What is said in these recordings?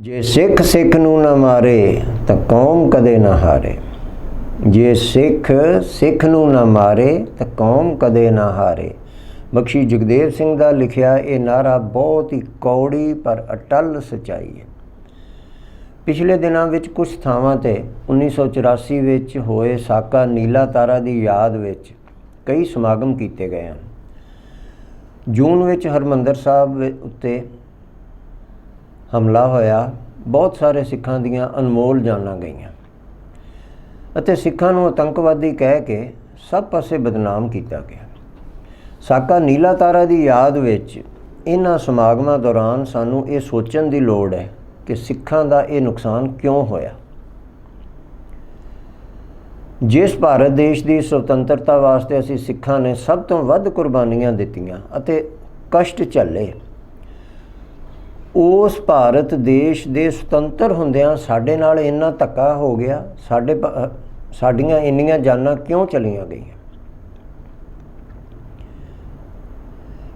ਜੇ ਸਿੱਖ ਸਿੱਖ ਨੂੰ ਨਾ ਮਾਰੇ, ਤਾਂ ਕੌਮ ਕਦੇ ਨਾ ਹਾਰੇ। ਜੇ ਸਿੱਖ ਸਿੱਖ ਨੂੰ ਨਾ ਮਾਰੇ, ਤਾਂ ਕੌਮ ਕਦੇ ਨਾ ਹਾਰੇ। ਬਖਸ਼ੀ ਜਗਦੇਵ ਸਿੰਘ ਦਾ ਲਿਖਿਆ, ਇਹ ਨਾਰਾ ਬਹੁਤ ਹੀ ਕੌੜੀ ਪਰ ਅਟਲ ਸਚਾਈ ਹੈ। ਪਿਛਲੇ ਦਿਨਾਂ ਵਿੱਚ ਕੁਝ ਥਾਵਾਂ ਤੇ 1984 ਵਿੱਚ ਹੋਏ ਸਾਕਾ ਨੀਲਾ ਤਾਰਾ ਦੀ ਯਾਦ ਵਿੱਚ ਕਈ ਸਮਾਗਮ ਕੀਤੇ ਗਏ ਹਨ। ਜੂਨ ਵਿੱਚ ਹਰਮੰਦਰ ਸਾਹਿਬ ਉੱਤੇ ਹਮਲਾ ਹੋਇਆ, ਬਹੁਤ ਸਾਰੇ ਸਿੱਖਾਂ ਦੀਆਂ ਅਨਮੋਲ ਜਾਨਾਂ ਗਈਆਂ। ਅਤੇ ਸਿੱਖਾਂ ਨੂੰ ਆਤੰਕਵਾਦੀ ਕਹਿ ਕੇ ਸਭ ਪਾਸੇ ਬਦਨਾਮ ਕੀਤਾ ਗਿਆ। ਸਾਕਾ ਨੀਲਾ ਤਾਰਾ ਦੀ ਯਾਦ ਵਿੱਚ ਇਹਨਾਂ ਸਮਾਗਮਾਂ ਦੌਰਾਨ ਸਾਨੂੰ ਇਹ ਸੋਚਣ ਦੀ ਲੋੜ ਹੈ ਕਿ ਸਿੱਖਾਂ ਦਾ ਇਹ ਨੁਕਸਾਨ ਕਿਉਂ ਹੋਇਆ। ਜਿਸ ਭਾਰਤ ਦੇਸ਼ ਦੀ ਸੁਤੰਤਰਤਾ ਵਾਸਤੇ ਅਸੀਂ ਸਿੱਖਾਂ ਨੇ ਸਭ ਤੋਂ ਵੱਧ ਕੁਰਬਾਨੀਆਂ ਦਿੱਤੀਆਂ ਅਤੇ ਕਸ਼ਟ ਝੱਲੇ। ਉਸ ਭਾਰਤ ਦੇਸ਼ ਦੇ ਸੁਤੰਤਰ ਹੁੰਦਿਆਂ ਸਾਡੇ ਨਾਲ ਇੰਨਾ ਧੱਕਾ ਹੋ ਗਿਆ, ਸਾਡੇ ਪ- ਸਾਡੀਆਂ ਇੰਨੀਆਂ ਜਾਨਾਂ ਕਿਉਂ ਚਲੀਆਂ ਗਈਆਂ?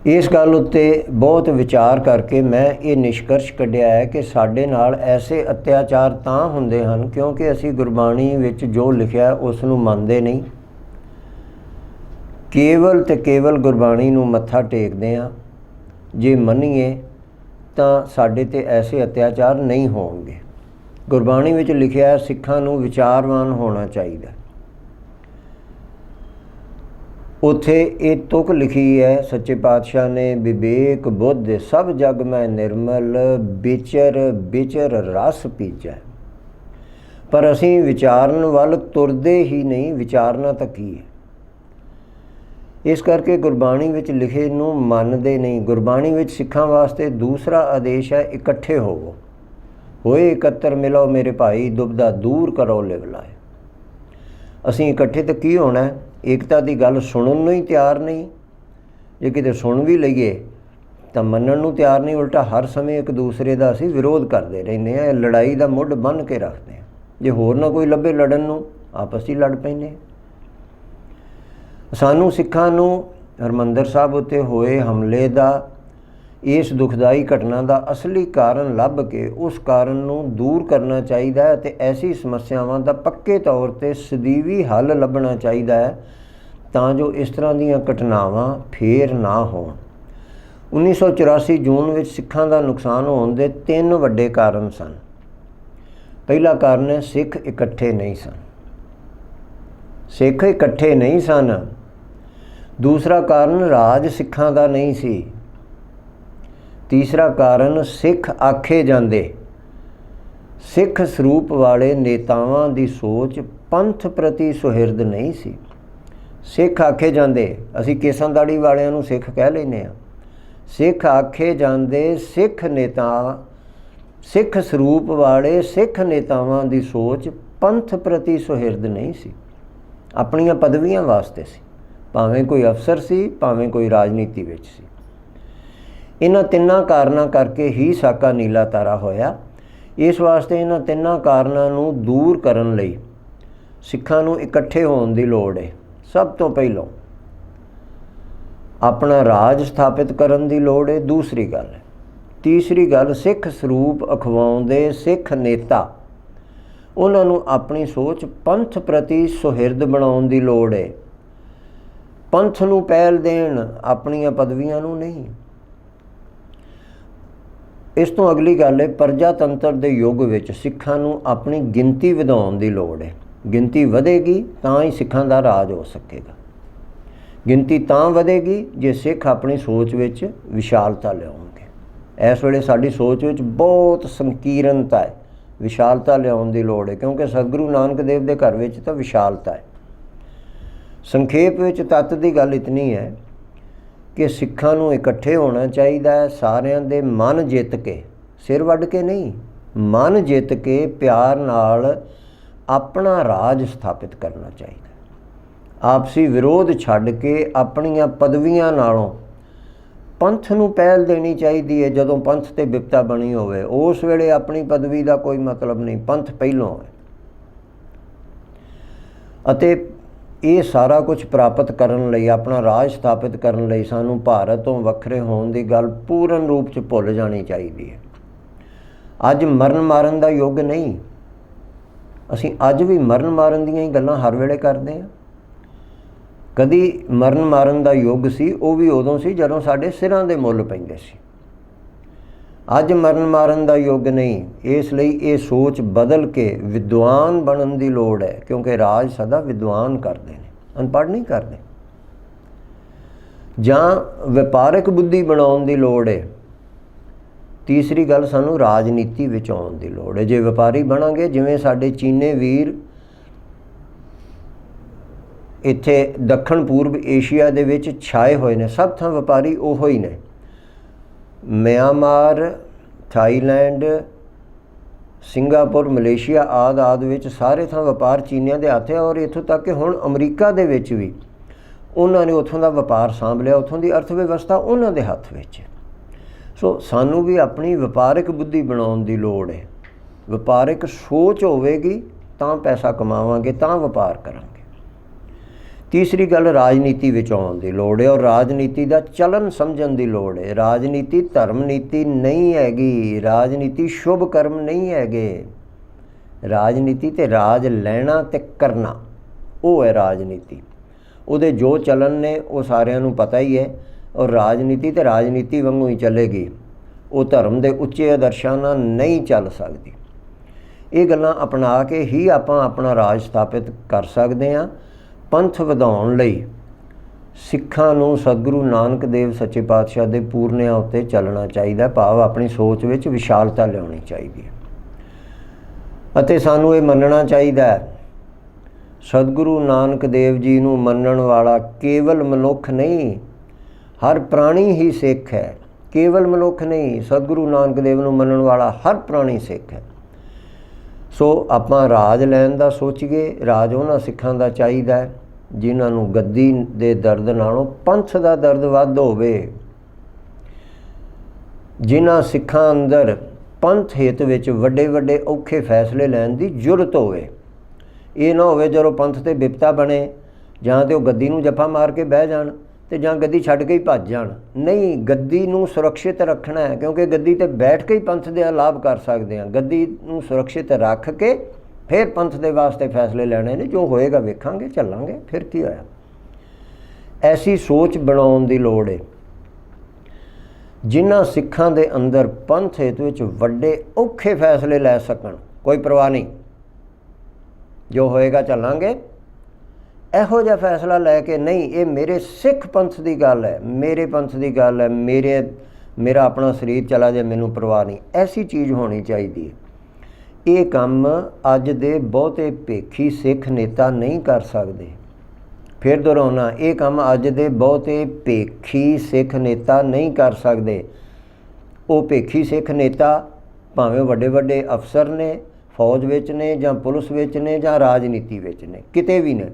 ਇਸ ਗੱਲ ਉੱਤੇ ਬਹੁਤ ਵਿਚਾਰ ਕਰਕੇ ਮੈਂ ਇਹ ਨਿਸ਼ਕਰਸ਼ ਕੱਢਿਆ ਹੈ ਕਿ ਸਾਡੇ ਨਾਲ ਐਸੇ ਅਤਿਆਚਾਰ ਤਾਂ ਹੁੰਦੇ ਹਨ ਕਿਉਂਕਿ ਅਸੀਂ ਗੁਰਬਾਣੀ ਵਿੱਚ ਜੋ ਲਿਖਿਆ ਉਸ ਨੂੰ ਮੰਨਦੇ ਨਹੀਂ। ਕੇਵਲ ਤੇ ਕੇਵਲ ਗੁਰਬਾਣੀ ਨੂੰ ਮੱਥਾ ਟੇਕਦੇ ਹਾਂ। ਜੇ ਮੰਨੀਏ ਤਾਂ ਸਾਡੇ ਤੇ ਐਸੇ ਅਤਿਆਚਾਰ ਨਹੀਂ ਹੋਣਗੇ। ਗੁਰਬਾਣੀ ਵਿੱਚ ਲਿਖਿਆ ਹੈ, ਸਿੱਖਾਂ ਨੂੰ ਵਿਚਾਰਵਾਨ ਹੋਣਾ ਚਾਹੀਦਾ ਉਥੇ ਇਹ ਤੁਕ ਲਿਖੀ ਹੈ, ਸੱਚੇ ਪਾਤਸ਼ਾਹ ਨੇ, ਵਿਵੇਕ ਬੁੱਧ, ਸਭ ਜਗ ਮੈਂ ਨਿਰਮਲ, ਵਿਚਰ ਵਿਚਰ ਰਸ ਪੀਜੈ। ਪਰ ਅਸੀਂ ਵਿਚਾਰਨ ਵੱਲ ਤੁਰਦੇ ਹੀ ਨਹੀਂ, ਵਿਚਾਰਨਾ ਤਾਂ ਕੀ ਹੈ? ਇਸ ਕਰਕੇ ਗੁਰਬਾਣੀ ਵਿੱਚ ਲਿਖੇ ਨੂੰ ਮੰਨਦੇ ਨਹੀਂ। ਗੁਰਬਾਣੀ ਵਿੱਚ ਸਿੱਖਾਂ ਵਾਸਤੇ ਦੂਸਰਾ ਆਦੇਸ਼ ਹੈ, ਇਕੱਠੇ ਹੋਵੋ। ਹੋਏ ਇਕੱਤਰ ਮਿਲੋ ਮੇਰੇ ਭਾਈ ਦੁਬਦਾ ਦੂਰ ਕਰੋ ਲਿਵਲਾਏ ਅਸੀਂ ਇਕੱਠੇ ਤਾਂ ਕੀ ਹੋਣਾ? ਏਕਤਾ ਦੀ ਗੱਲ ਸੁਣਨ ਨੂੰ ਹੀ ਤਿਆਰ ਨਹੀਂ। ਜੇ ਕਿਤੇ ਸੁਣ ਵੀ ਲਈਏ, ਤਾਂ ਮੰਨਣ ਨੂੰ ਤਿਆਰ ਨਹੀਂ। ਉਲਟਾ ਹਰ ਸਮੇਂ ਇੱਕ ਦੂਸਰੇ ਦਾ ਅਸੀਂ ਵਿਰੋਧ ਕਰਦੇ ਰਹਿੰਦੇ ਆ ਲੜਾਈ ਦਾ ਮੁੱਢ ਬੰਨ ਕੇ ਰੱਖਦੇ ਆ ਜੇ ਹੋਰ ਨਾ ਕੋਈ ਲੱਭੇ ਲੜਨ ਨੂੰ, ਆਪਸ ਹੀ ਲੜ ਪੈਂਦੇ ਹਾਂ। ਸਾਨੂੰ ਸਿੱਖਾਂ ਨੂੰ ਹਰਮੰਦਰ ਸਾਹਿਬ ਉੱਤੇ ਹੋਏ ਹਮਲੇ ਦਾ, ਇਸ ਦੁਖਦਾਈ ਘਟਨਾ ਦਾ ਅਸਲੀ ਕਾਰਨ ਲੱਭ ਕੇ ਉਸ ਕਾਰਨ ਨੂੰ ਦੂਰ ਕਰਨਾ ਚਾਹੀਦਾ ਹੈ ਤੇ ਐਸੀ ਸਮੱਸਿਆਵਾਂ ਦਾ ਪੱਕੇ ਤੌਰ ਤੇ ਸਦੀਵੀ ਹੱਲ ਲੱਭਣਾ ਚਾਹੀਦਾ ਹੈ ਤਾਂ ਜੋ ਇਸ ਤਰ੍ਹਾਂ ਦੀਆਂ ਘਟਨਾਵਾਂ ਫੇਰ ਨਾ ਹੋਣ। 1984 ਜੂਨ ਵਿੱਚ ਸਿੱਖਾਂ ਦਾ ਨੁਕਸਾਨ ਹੋਣ ਦੇ ਤਿੰਨ ਵੱਡੇ ਕਾਰਨ ਸਨ। ਪਹਿਲਾ ਕਾਰਨ ਹੈ ਸਿੱਖ ਇਕੱਠੇ ਨਹੀਂ ਸਨ। ਸਿੱਖ ਇਕੱਠੇ ਨਹੀਂ ਸਨ ਦੂਸਰਾ ਕਾਰਨ ਰਾਜ ਸਿੱਖਾਂ ਦਾ ਨਹੀਂ ਸੀ। ਤੀਸਰਾ ਕਾਰਨ ਸਿੱਖ ਆਖੇ ਜਾਂਦੇ। ਸਿੱਖ ਸਰੂਪ ਵਾਲੇ ਨੇਤਾਵਾਂ ਦੀ ਸੋਚ ਪੰਥ ਪ੍ਰਤੀ ਸੁਹਿਰਦ ਨਹੀਂ ਸੀ। ਸਿੱਖ ਆਖੇ ਜਾਂਦੇ, ਅਸੀਂ ਕੇਸਾਂ ਦਾੜੀ ਵਾਲਿਆਂ ਨੂੰ ਸਿੱਖ ਕਹਿ ਲੈਨੇ ਆ ਸਿੱਖ ਆਖੇ ਜਾਂਦੇ, ਸਿੱਖ ਨੇਤਾ, ਸਿੱਖ ਸਰੂਪ ਵਾਲੇ, ਸਿੱਖ ਨੇਤਾਵਾਂ ਦੀ ਸੋਚ ਪੰਥ ਪ੍ਰਤੀ ਸੁਹਿਰਦ ਨਹੀਂ ਸੀ। ਆਪਣੀਆਂ ਪਦਵੀਆਂ ਵਾਸਤੇ ਸੀ। ਭਾਵੇਂ ਕੋਈ ਅਫਸਰ ਸੀ, ਭਾਵੇਂ ਕੋਈ ਰਾਜਨੀਤੀ ਵਿੱਚ ਸੀ। ਇਹਨਾਂ ਤਿੰਨਾਂ ਕਾਰਨਾਂ ਕਰਕੇ ਹੀ ਸਾਕਾ ਨੀਲਾ ਤਾਰਾ ਹੋਇਆ। ਇਸ ਵਾਸਤੇ ਇਹਨਾਂ ਤਿੰਨਾਂ ਕਾਰਨਾਂ ਨੂੰ ਦੂਰ ਕਰਨ ਲਈ ਸਿੱਖਾਂ ਨੂੰ ਇਕੱਠੇ ਹੋਣ ਦੀ ਲੋੜ ਹੈ ਸਭ ਤੋਂ ਪਹਿਲਾਂ। ਆਪਣਾ ਰਾਜ ਸਥਾਪਿਤ ਕਰਨ ਦੀ ਲੋੜ ਹੈ ਦੂਸਰੀ ਗੱਲ ਤੀਸਰੀ ਗੱਲ, ਸਿੱਖ ਸਰੂਪ ਅਖਵਾਉਂਦੇ ਸਿੱਖ ਨੇਤਾ, ਉਹਨਾਂ ਨੂੰ ਆਪਣੀ ਸੋਚ ਪੰਥ ਪ੍ਰਤੀ ਸੁਹਿਰਦ ਬਣਾਉਣ ਦੀ ਲੋੜ ਹੈ ਪੰਥ ਨੂੰ ਪਹਿਲ ਦੇਣ ਆਪਣੀਆਂ ਪਦਵੀਆਂ ਨੂੰ ਨਹੀਂ। ਇਸ ਤੋਂ ਅਗਲੀ ਗੱਲ ਹੈ, ਪ੍ਰਜਾਤੰਤਰ ਦੇ ਯੁੱਗ ਵਿੱਚ ਸਿੱਖਾਂ ਨੂੰ ਆਪਣੀ ਗਿਣਤੀ ਵਧਾਉਣ ਦੀ ਲੋੜ ਹੈ। ਗਿਣਤੀ ਵਧੇਗੀ, ਤਾਂ ਹੀ ਸਿੱਖਾਂ ਦਾ ਰਾਜ ਹੋ ਸਕੇਗਾ। ਗਿਣਤੀ ਤਾਂ ਵਧੇਗੀ, ਜੇ ਸਿੱਖ ਆਪਣੀ ਸੋਚ ਵਿੱਚ ਵਿਸ਼ਾਲਤਾ ਲਿਆਉਣਗੇ। ਇਸ ਵੇਲੇ ਸਾਡੀ ਸੋਚ ਵਿੱਚ ਬਹੁਤ ਸੰਕੀਰਨਤਾ ਹੈ। ਵਿਸ਼ਾਲਤਾ ਲਿਆਉਣ ਦੀ ਲੋੜ ਹੈ, ਕਿਉਂਕਿ ਸਤਿਗੁਰੂ ਨਾਨਕ ਦੇਵ ਦੇ ਘਰ ਵਿੱਚ ਤਾਂ ਵਿਸ਼ਾਲਤਾ ਹੈ। ਸੰਖੇਪ ਵਿੱਚ ਤੱਤ ਦੀ ਗੱਲ ਇਤਨੀ ਹੈ ਕਿ ਸਿੱਖਾਂ ਨੂੰ ਇਕੱਠੇ ਹੋਣਾ ਚਾਹੀਦਾ ਹੈ ਸਾਰਿਆਂ ਦੇ ਮਨ ਜਿੱਤ ਕੇ। ਸਿਰ ਵੱਢ ਕੇ ਨਹੀਂ, ਮਨ ਜਿੱਤ ਕੇ ਪਿਆਰ ਨਾਲ ਆਪਣਾ ਰਾਜ ਸਥਾਪਿਤ ਕਰਨਾ ਚਾਹੀਦਾ ਆਪਸੀ ਵਿਰੋਧ ਛੱਡ ਕੇ ਆਪਣੀਆਂ ਪਦਵੀਆਂ ਨਾਲੋਂ ਪੰਥ ਨੂੰ ਪਹਿਲ ਦੇਣੀ ਚਾਹੀਦੀ ਹੈ। ਜਦੋਂ ਪੰਥ ਤੇ ਵਿਪਤਾ ਬਣੀ ਹੋਵੇ, ਉਸ ਵੇਲੇ ਆਪਣੀ ਪਦਵੀ ਦਾ ਕੋਈ ਮਤਲਬ ਨਹੀਂ, ਪੰਥ ਪਹਿਲੋਂ ਹੈ। ਅਤੇ ਇਹ ਸਾਰਾ ਕੁਝ ਪ੍ਰਾਪਤ ਕਰਨ ਲਈ, ਆਪਣਾ ਰਾਜ ਸਥਾਪਿਤ ਕਰਨ ਲਈ ਸਾਨੂੰ ਭਾਰਤ ਤੋਂ ਵੱਖਰੇ ਹੋਣ ਦੀ ਗੱਲ ਪੂਰਨ ਰੂਪ ਚ ਭੁੱਲ ਜਾਣੀ ਚਾਹੀਦੀ ਹੈ। ਅੱਜ ਮਰਨ ਮਾਰਨ ਦਾ ਯੁੱਗ ਨਹੀਂ। ਅਸੀਂ ਅੱਜ ਵੀ ਮਰਨ ਮਾਰਨ ਦੀਆਂ ਹੀ ਗੱਲਾਂ ਹਰ ਵੇਲੇ ਕਰਦੇ ਹਾਂ। ਕਦੀ ਮਰਨ ਮਾਰਨ ਦਾ ਯੁੱਗ ਸੀ, ਉਹ ਵੀ ਉਦੋਂ ਸੀ ਜਦੋਂ ਸਾਡੇ ਸਿਰਾਂ ਦੇ ਮੁੱਲ ਪੈਂਦੇ ਸੀ। ਅੱਜ ਮਰਨ ਮਾਰਨ ਦਾ ਯੁੱਗ ਨਹੀਂ, ਇਸ ਲਈ ਇਹ ਸੋਚ ਬਦਲ ਕੇ ਵਿਦਵਾਨ ਬਣਨ ਦੀ ਲੋੜ ਹੈ, ਕਿਉਂਕਿ ਰਾਜ ਸਦਾ ਵਿਦਵਾਨ ਕਰਦੇ ਨੇ, ਅਨਪੜ੍ਹ ਨਹੀਂ ਕਰਦੇ। ਜਾਂ ਵਪਾਰਕ ਬੁੱਧੀ ਬਣਾਉਣ ਦੀ ਲੋੜ ਹੈ, ਤੀਸਰੀ ਗੱਲ ਸਾਨੂੰ ਰਾਜਨੀਤੀ ਵਿੱਚ ਆਉਣ ਦੀ ਲੋੜ ਹੈ। ਜੇ ਵਪਾਰੀ ਬਣਾਂਗੇ, ਜਿਵੇਂ ਸਾਡੇ ਚੀਨੇ ਵੀਰ ਇੱਥੇ ਦੱਖਣ ਪੂਰਬ ਏਸ਼ੀਆ ਦੇ ਵਿੱਚ ਛਾਏ ਹੋਏ ਨੇ, ਸਭ ਥਾਂ ਵਪਾਰੀ ਉਹੋ ਹੀ ਨੇ। ਮਿਆਂਮਾਰ, ਥਾਈਲੈਂਡ, ਸਿੰਗਾਪੁਰ, ਮਲੇਸ਼ੀਆ ਆਦ ਆਦ ਵਿੱਚ ਸਾਰੇ ਥਾਂ ਵਪਾਰ ਚੀਨੀਆਂ ਦੇ ਹੱਥ ਹੈ ਔਰ ਇੱਥੋਂ ਤੱਕ ਕਿ ਹੁਣ ਅਮਰੀਕਾ ਦੇ ਵਿੱਚ ਵੀ ਉਹਨਾਂ ਨੇ ਉੱਥੋਂ ਦਾ ਵਪਾਰ ਸਾਂਭ ਲਿਆ, ਉੱਥੋਂ ਦੀ ਅਰਥ ਵਿਵਸਥਾ ਉਹਨਾਂ ਦੇ ਹੱਥ ਵਿੱਚ ਹੈ। ਸੋ ਸਾਨੂੰ ਵੀ ਆਪਣੀ ਵਪਾਰਕ ਬੁੱਧੀ ਬਣਾਉਣ ਦੀ ਲੋੜ ਹੈ। ਵਪਾਰਕ ਸੋਚ ਹੋਵੇਗੀ, ਤਾਂ ਪੈਸਾ ਕਮਾਵਾਂਗੇ, ਤਾਂ ਵਪਾਰ ਕਰਾਂਗੇ। ਤੀਸਰੀ ਗੱਲ ਰਾਜਨੀਤੀ ਵਿੱਚ ਆਉਣ ਦੀ ਲੋੜ ਹੈ ਔਰ ਰਾਜਨੀਤੀ ਦਾ ਚਲਨ ਸਮਝਣ ਦੀ ਲੋੜ ਹੈ। ਰਾਜਨੀਤੀ ਧਰਮ ਨੀਤੀ ਨਹੀਂ ਹੈਗੀ। ਰਾਜਨੀਤੀ ਸ਼ੁਭ ਕਰਮ ਨਹੀਂ ਹੈਗੇ। ਰਾਜਨੀਤੀ ਤੇ ਰਾਜ ਲੈਣਾ ਤੇ ਕਰਨਾ, ਉਹ ਹੈ ਰਾਜਨੀਤੀ। ਉਹਦੇ ਜੋ ਚਲਨ ਨੇ, ਉਹ ਸਾਰਿਆਂ ਨੂੰ ਪਤਾ ਹੀ ਹੈ ਔਰ ਰਾਜਨੀਤੀ ਤੇ ਰਾਜਨੀਤੀ ਵਾਂਗੂ ਹੀ ਚੱਲੇਗੀ। ਉਹ ਧਰਮ ਦੇ ਉੱਚੇ ਆਦਰਸ਼ਾਂ ਨਾਲ ਨਹੀਂ ਚੱਲ ਸਕਦੀ। ਇਹ ਗੱਲਾਂ ਅਪਣਾ ਕੇ ਹੀ ਆਪਾਂ ਆਪਣਾ ਰਾਜ ਸਥਾਪਿਤ ਕਰ ਸਕਦੇ ਹਾਂ। ਪੰਥ ਵਧਾਉਣ ਲਈ ਸਿੱਖਾਂ ਨੂੰ ਸਤਿਗੁਰੂ ਨਾਨਕ ਦੇਵ ਸੱਚੇ ਪਾਤਸ਼ਾਹ ਦੇ ਪੂਰਨਿਆਂ ਉੱਤੇ ਚੱਲਣਾ ਚਾਹੀਦਾ। ਭਾਵ ਆਪਣੀ ਸੋਚ ਵਿੱਚ ਵਿਸ਼ਾਲਤਾ ਲਿਆਉਣੀ ਚਾਹੀਦੀ ਹੈ। ਅਤੇ ਸਾਨੂੰ ਇਹ ਮੰਨਣਾ ਚਾਹੀਦਾ ਹੈ, ਸਤਿਗੁਰੂ ਨਾਨਕ ਦੇਵ ਜੀ ਨੂੰ ਮੰਨਣ ਵਾਲਾ ਕੇਵਲ ਮਨੁੱਖ ਨਹੀਂ, ਹਰ ਪ੍ਰਾਣੀ ਹੀ ਸਿੱਖ ਹੈ। ਕੇਵਲ ਮਨੁੱਖ ਨਹੀਂ, ਸਤਿਗੁਰੂ ਨਾਨਕ ਦੇਵ ਨੂੰ ਮੰਨਣ ਵਾਲਾ ਹਰ ਪ੍ਰਾਣੀ ਸਿੱਖ ਹੈ। ਸੋ ਆਪਾਂ ਰਾਜ ਲੈਣ ਦਾ ਸੋਚੀਏ, ਰਾਜ ਉਹਨਾਂ ਸਿੱਖਾਂ ਦਾ ਚਾਹੀਦਾ ਹੈ, ਜਿਨ੍ਹਾਂ ਨੂੰ ਗੱਦੀ ਦੇ ਦਰਦ ਨਾਲੋਂ ਪੰਥ ਦਾ ਦਰਦ ਵੱਧ ਹੋਵੇ। ਜਿਨ੍ਹਾਂ ਸਿੱਖਾਂ ਅੰਦਰ ਪੰਥ ਹਿੱਤ ਵਿੱਚ ਵੱਡੇ ਵੱਡੇ ਔਖੇ ਫੈਸਲੇ ਲੈਣ ਦੀ ਜੁਰਤ ਹੋਵੇ। ਇਹ ਨਾ ਹੋਵੇ ਜਦੋਂ ਪੰਥ ਤੇ ਵਿਪਤਾ ਬਣੇ, ਜਾਂ ਤੇ ਉਹ ਗੱਦੀ ਨੂੰ ਜੱਫਾ ਮਾਰ ਕੇ ਬਹਿ ਜਾਣ। ਤੇ ਜਾਂ ਗੱਦੀ ਛੱਡ ਕੇ ਹੀ ਭੱਜ ਜਾਣ। ਨਹੀਂ, ਗੱਦੀ ਨੂੰ ਸੁਰੱਖਿਅਤ ਰੱਖਣਾ ਹੈ, ਕਿਉਂਕਿ ਗੱਦੀ ਤੇ ਬੈਠ ਕੇ ਹੀ ਪੰਥ ਦੇ ਲਾਭ ਕਰ ਸਕਦੇ ਹਾਂ। ਗੱਦੀ ਨੂੰ ਸੁਰੱਖਿਅਤ ਰੱਖ ਕੇ ਫਿਰ ਪੰਥ ਦੇ ਵਾਸਤੇ ਫੈਸਲੇ ਲੈਣੇ ਨੇ, ਜੋ ਹੋਏਗਾ ਵੇਖਾਂਗੇ, ਚੱਲਾਂਗੇ, ਫਿਰ ਕੀ ਹੋਇਆ। ਐਸੀ ਸੋਚ ਬਣਾਉਣ ਦੀ ਲੋੜ ਹੈ ਜਿਨ੍ਹਾਂ ਸਿੱਖਾਂ ਦੇ ਅੰਦਰ ਪੰਥ ਹਿੱਤ ਵਿੱਚ ਵੱਡੇ ਔਖੇ ਫੈਸਲੇ ਲੈ ਸਕਣ, ਕੋਈ ਪਰਵਾਹ ਨਹੀਂ। ਜੋ ਹੋਏਗਾ ਚੱਲਾਂਗੇ। ਇਹੋ ਜਿਹਾ ਫੈਸਲਾ ਲੈ ਕੇ ਨਹੀਂ, ਇਹ ਮੇਰੇ ਸਿੱਖ ਪੰਥ ਦੀ ਗੱਲ ਹੈ। ਮੇਰੇ ਪੰਥ ਦੀ ਗੱਲ ਹੈ, ਮੇਰੇ, ਮੇਰਾ ਆਪਣਾ ਸਰੀਰ ਚਲਾ ਜਾਏ, ਮੈਨੂੰ ਪਰਵਾਹ ਨਹੀਂ। ਐਸੀ ਚੀਜ਼ ਹੋਣੀ ਚਾਹੀਦੀ ਹੈ। ਇਹ ਕੰਮ ਅੱਜ ਦੇ ਬਹੁਤੇ ਭੇਖੀ ਸਿੱਖ ਨੇਤਾ ਨਹੀਂ ਕਰ ਸਕਦੇ। ਫਿਰ ਦੁਹਰਾਉਣਾ, ਇਹ ਕੰਮ ਅੱਜ ਦੇ ਬਹੁਤੇ ਭੇਖੀ ਸਿੱਖ ਨੇਤਾ ਨਹੀਂ ਕਰ ਸਕਦੇ। ਉਹ ਭੇਖੀ ਸਿੱਖ ਨੇਤਾ ਭਾਵੇਂ ਵੱਡੇ ਵੱਡੇ ਅਫਸਰ ਨੇ, ਫੌਜ ਵਿੱਚ ਨੇ ਜਾਂ ਪੁਲਿਸ ਵਿੱਚ ਨੇ ਜਾਂ ਰਾਜਨੀਤੀ ਵਿੱਚ ਨੇ, ਕਿਤੇ ਵੀ ਨੇ।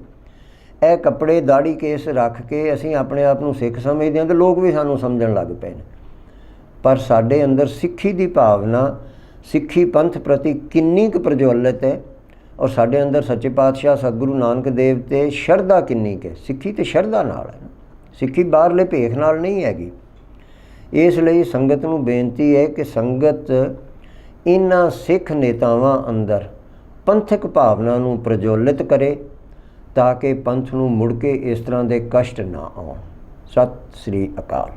ਇਹ ਕੱਪੜੇ ਦਾੜੀ ਕੇਸ ਰੱਖ ਕੇ ਅਸੀਂ ਆਪਣੇ ਆਪ ਨੂੰ ਸਿੱਖ ਸਮਝਦੇ ਹਾਂ ਤੇ ਲੋਕ ਵੀ ਸਾਨੂੰ ਸਮਝਣ ਲੱਗ ਪਏ ਨੇ। ਪਰ ਸਾਡੇ ਅੰਦਰ ਸਿੱਖੀ ਦੀ ਭਾਵਨਾ, ਸਿੱਖੀ ਪੰਥ ਪ੍ਰਤੀ ਕਿੰਨੀ ਕੁ ਪ੍ਰਜਵਲਿਤ ਹੈ ਔਰ ਸਾਡੇ ਅੰਦਰ ਸੱਚੇ ਪਾਤਸ਼ਾਹ ਸਤਿਗੁਰੂ ਨਾਨਕ ਦੇਵ ਤੇ ਸ਼ਰਧਾ ਕਿੰਨੀ ਕੁ ਹੈ। ਸਿੱਖੀ ਤੇ ਸ਼ਰਧਾ ਨਾਲ ਹੈ ਸਿੱਖੀ ਬਾਹਰਲੇ ਭੇਖ ਨਾਲ ਨਹੀਂ ਹੈਗੀ। ਇਸ ਲਈ ਸੰਗਤ ਨੂੰ ਬੇਨਤੀ ਹੈ ਕਿ ਸੰਗਤ ਇਨ੍ਹਾਂ ਸਿੱਖ ਨੇਤਾਵਾਂ ਅੰਦਰ ਪੰਥਕ ਭਾਵਨਾ ਨੂੰ ਪ੍ਰਜਵਲਿਤ ਕਰੇ ਤਾਂ ਕਿ ਪੰਥ ਨੂੰ ਮੁੜ ਕੇ ਇਸ ਤਰ੍ਹਾਂ ਦੇ ਕਸ਼ਟ ਨਾ ਆਉਣ। ਸਤਿ ਸ੍ਰੀ ਅਕਾਲ।